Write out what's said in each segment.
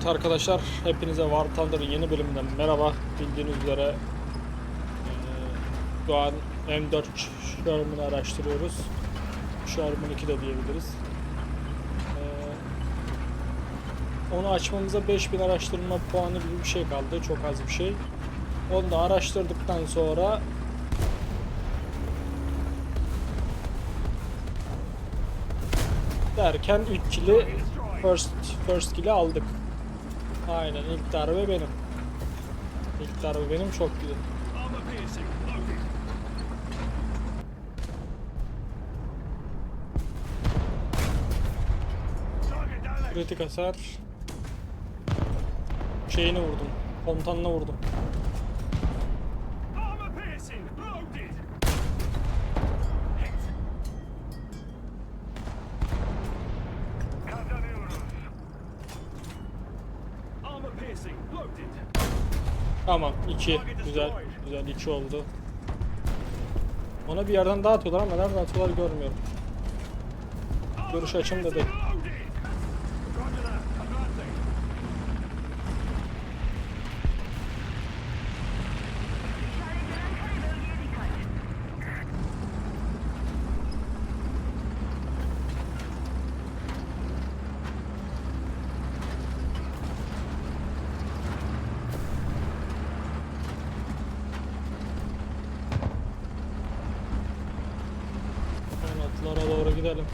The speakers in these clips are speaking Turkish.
Evet arkadaşlar, hepinize War Thunder'ın yeni bölümünden merhaba. Bildiğiniz üzere eee, şu an M4 Sherman'ı araştırıyoruz. Sherman 2 de diyebiliriz. Eee, onu açmamıza 5000 araştırma puanı gibi bir şey kaldı. Çok az bir şey. Onu da araştırdıktan sonra derken 3 kili first first kill'i aldık. Aynen ilk darbe benim. İlk darbe benim çok güzel. Kritik hasar. Şeyini vurdum. Komutanına vurdum. Tamam 2. Güzel. Güzel 2 oldu. Ona bir yerden daha atıyorlar ama nereden atıyorlar görmüyorum. Görüş açım da değil. Gidelim.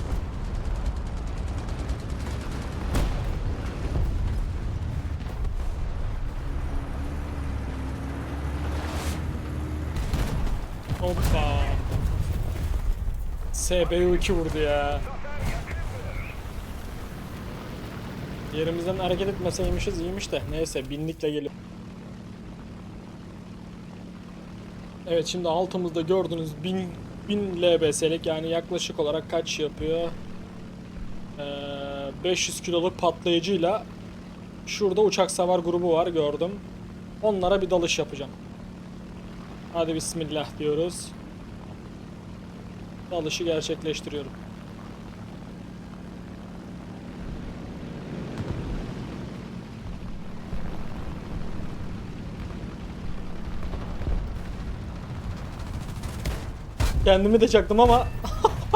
Hoppa. SBU 2 vurdu ya. Yerimizden hareket etmeseymişiz iyiymiş de. Neyse binlikle gelip. Evet şimdi altımızda gördüğünüz 1000 1000 LBS'lik yani yaklaşık olarak kaç yapıyor? Ee, 500 kiloluk patlayıcıyla şurada uçak savar grubu var gördüm. Onlara bir dalış yapacağım. Hadi bismillah diyoruz. Dalışı gerçekleştiriyorum. Kendimi de çaktım ama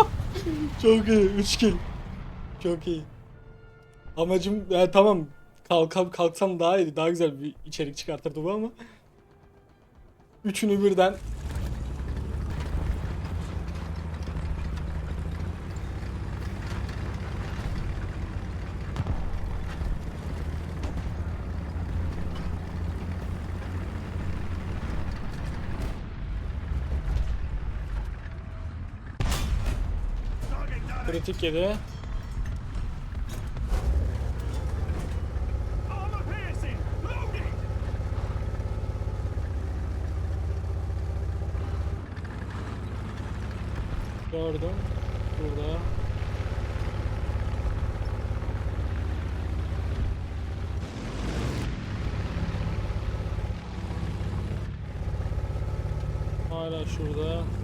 çok iyi 3 kill. Çok iyi. Amacım yani tamam kalkam kalksam daha iyiydi. Daha güzel bir içerik çıkartırdı bu ama üçünü birden kritik yedi. Gördüm. Burada. Hala şurada.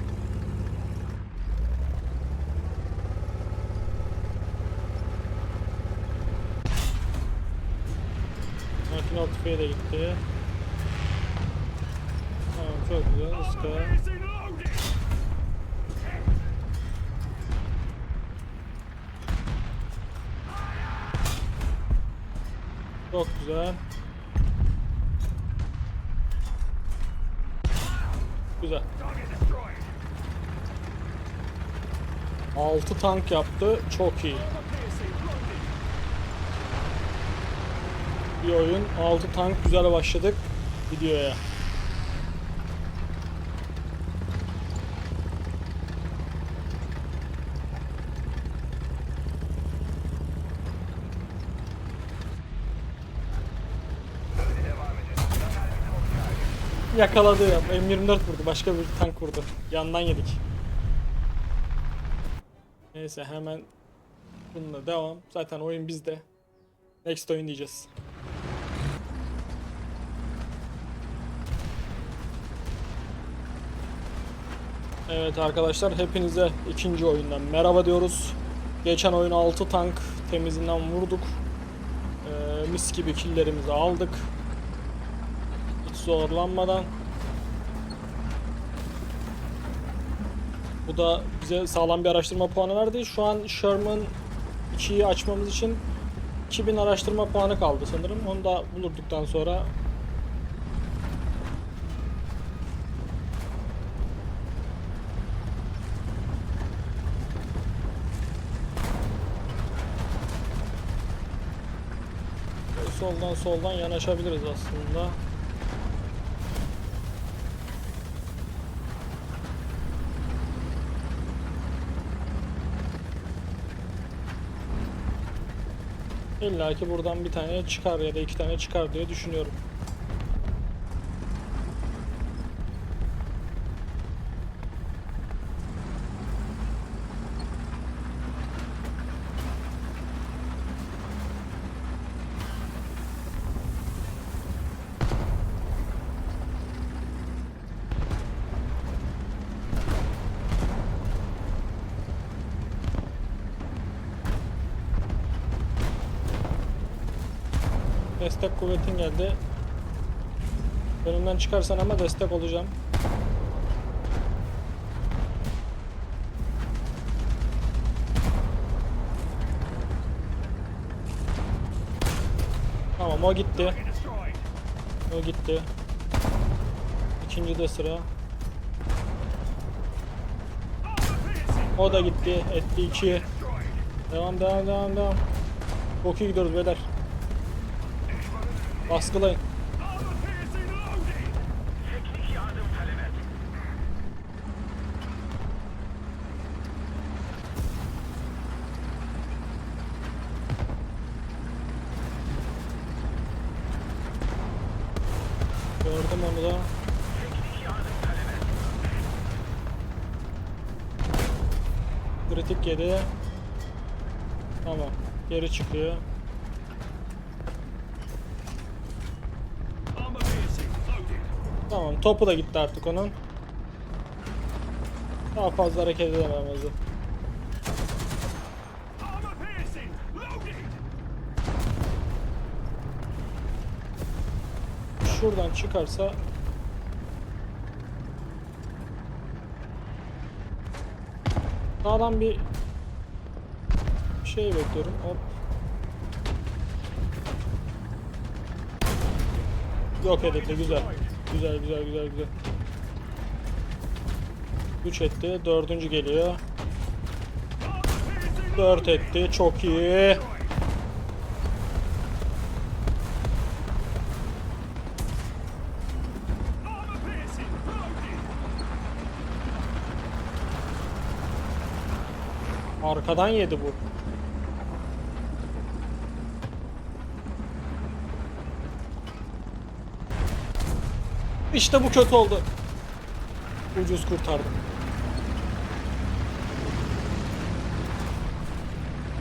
De gitti. Tamam çok güzel. Iska. Çok güzel. Güzel. Target destroyed. 6 tank yaptı. Çok iyi. Bir oyun. 6 tank güzel başladık videoya. Yakaladı ya. M24 vurdu. Başka bir tank vurdu. Yandan yedik. Neyse hemen bununla devam. Zaten oyun bizde. Next oyun diyeceğiz. Evet arkadaşlar hepinize ikinci oyundan merhaba diyoruz. Geçen oyun 6 tank temizinden vurduk. Ee, mis gibi killerimizi aldık. Hiç zorlanmadan. Bu da bize sağlam bir araştırma puanı verdi. Şu an Sherman 2'yi açmamız için 2000 araştırma puanı kaldı sanırım. Onu da bulurduktan sonra soldan soldan yanaşabiliriz aslında. İlla ki buradan bir tane çıkar ya da iki tane çıkar diye düşünüyorum. Destek kuvvetin geldi. Önümden çıkarsan ama destek olacağım. Tamam o gitti. O gitti. İkinci de sıra. O da gitti. Etti 2. Destroyed. Devam devam devam devam. Çok iyi gidiyoruz beyler. Baskılayın. Gördüm onu da. Kritik yedi. Tamam. Geri çıkıyor. Tamam. Topu da gitti artık onun. Daha fazla hareket edememezdi. Şuradan çıkarsa Sağdan bir şey bekliyorum. Hop. Yok edildi güzel. Güzel güzel güzel güzel. 3 etti. Dördüncü geliyor. Armor piercing 4 etti. Çok iyi. Arkadan yedi bu. İşte bu kötü oldu. Ucuz kurtardım.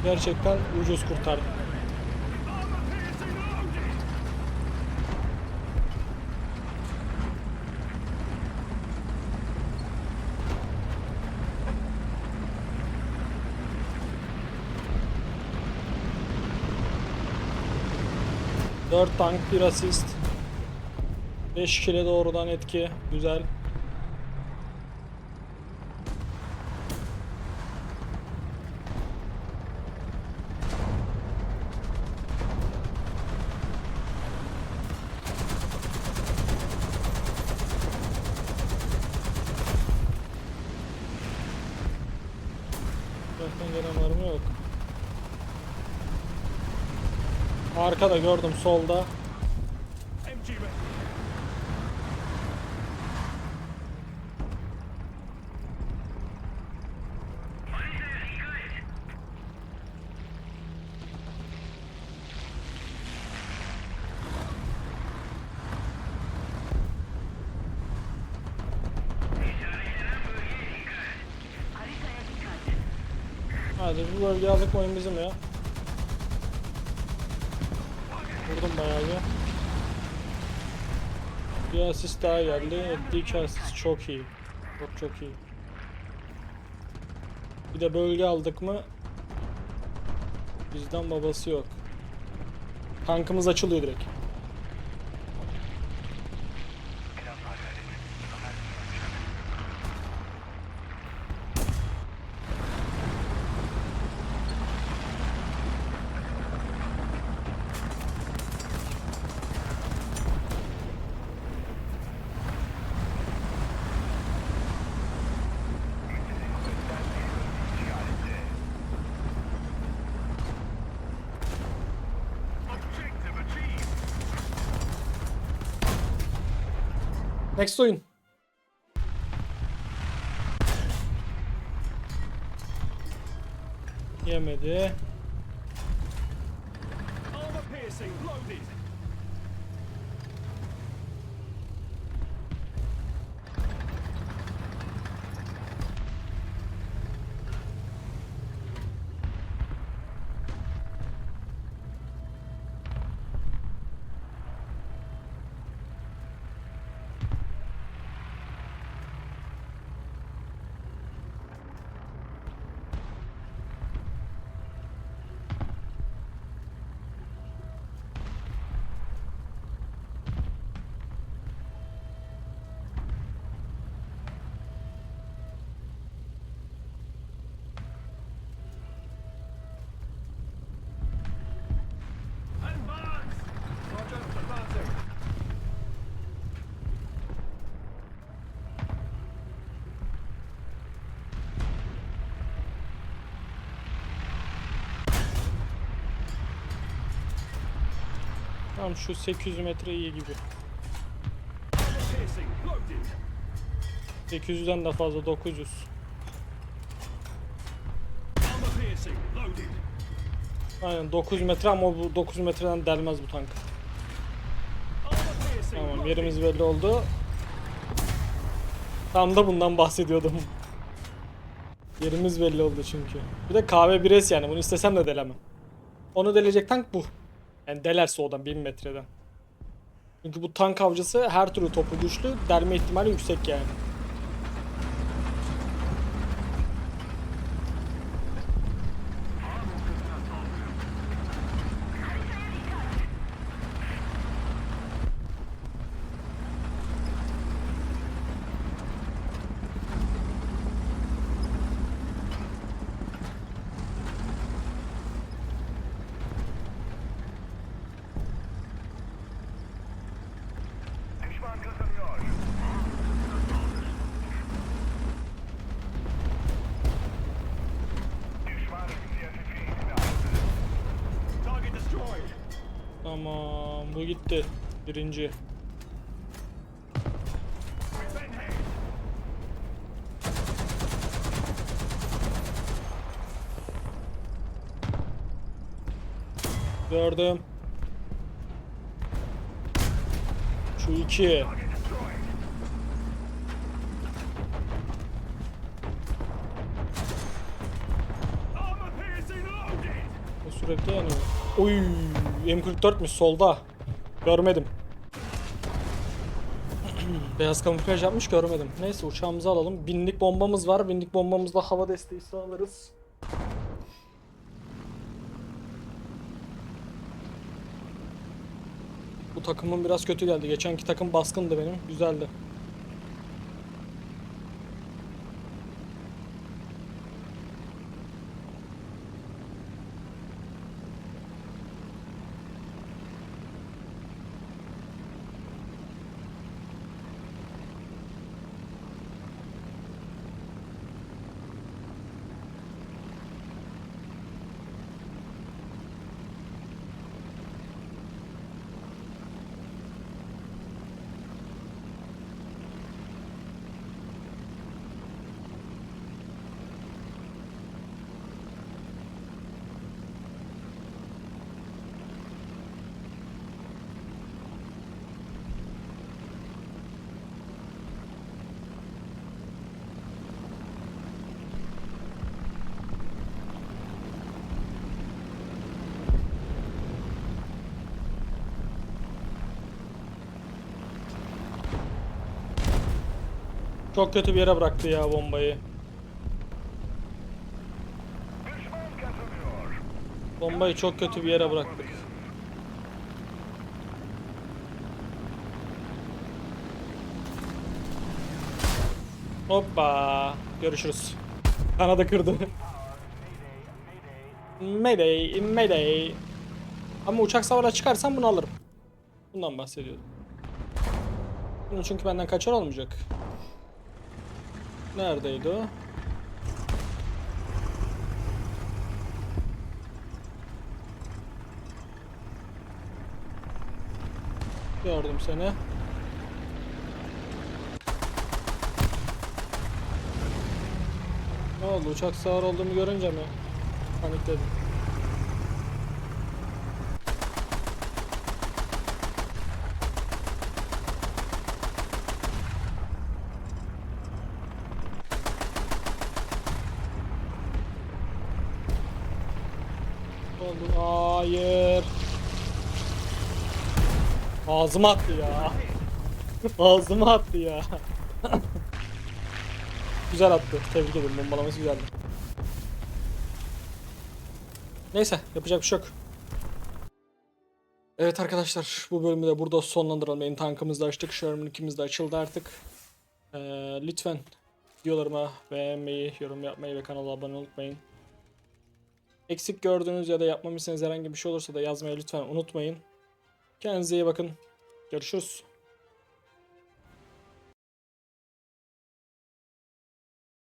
Gerçekten ucuz kurtardım. Dört tank, bir asist. 5 kile doğrudan etki. Güzel. Zaten gelen var mı yok. Arkada gördüm solda. MG ready. Hadi bu bölge aldık oyun bizim ya. Vurdum bayağı bir. Bir asist daha geldi. Etti iki asist çok iyi. Çok çok iyi. Bir de bölge aldık mı bizden babası yok. Tankımız açılıyor direkt. Next oyun. Yemedi. Tamam şu 800 metre iyi gibi. Armor piercing loaded. 800'den de fazla 900. Armor piercing loaded. Aynen 9 metre ama bu 9 metreden delmez bu tank. Tamam yerimiz belli oldu. Tam da bundan bahsediyordum. Yerimiz belli oldu çünkü. Bir de kahve bires yani bunu istesem de delemem. Onu delecek tank bu. Yani delerse odan 1000 metreden. Çünkü bu tank avcısı her türlü topu güçlü, delme ihtimali yüksek yani. Tamam bu gitti. Birinci. Gördüm. Şu iki. O sürekli yanıyor. Oy, M44'müş solda. Görmedim. Beyaz kamuflaj yapmış görmedim. Neyse uçağımızı alalım. Binlik bombamız var. Binlik bombamızla hava desteği sağlarız. Bu takımın biraz kötü geldi. Geçenki takım baskındı benim. Güzeldi. Çok kötü bir yere bıraktı ya bombayı. Bombayı çok kötü bir yere bıraktık. Hoppa. Görüşürüz. Kanadı kırdı. Mayday, mayday. Ama uçak savara çıkarsam bunu alırım. Bundan bahsediyorum. Bunu çünkü benden kaçar olmayacak. Neredeydi o? Gördüm seni. Ne oldu? Uçak sağır olduğumu görünce mi? Panikledim. Ne oldu? Hayır. Ağzıma attı ya. Ağzıma attı ya. Güzel attı. Tebrik ederim. Bombalaması güzeldi. Neyse yapacak bir şey yok. Evet arkadaşlar bu bölümü de burada sonlandıralım. Yeni tankımızı da açtık. Sherman 2'miz de açıldı artık. Ee, lütfen videolarıma beğenmeyi, yorum yapmayı ve kanala abone unutmayın. Eksik gördüğünüz ya da yapmamı istediğiniz herhangi bir şey olursa da yazmayı lütfen unutmayın. Kendinize iyi bakın. Görüşürüz.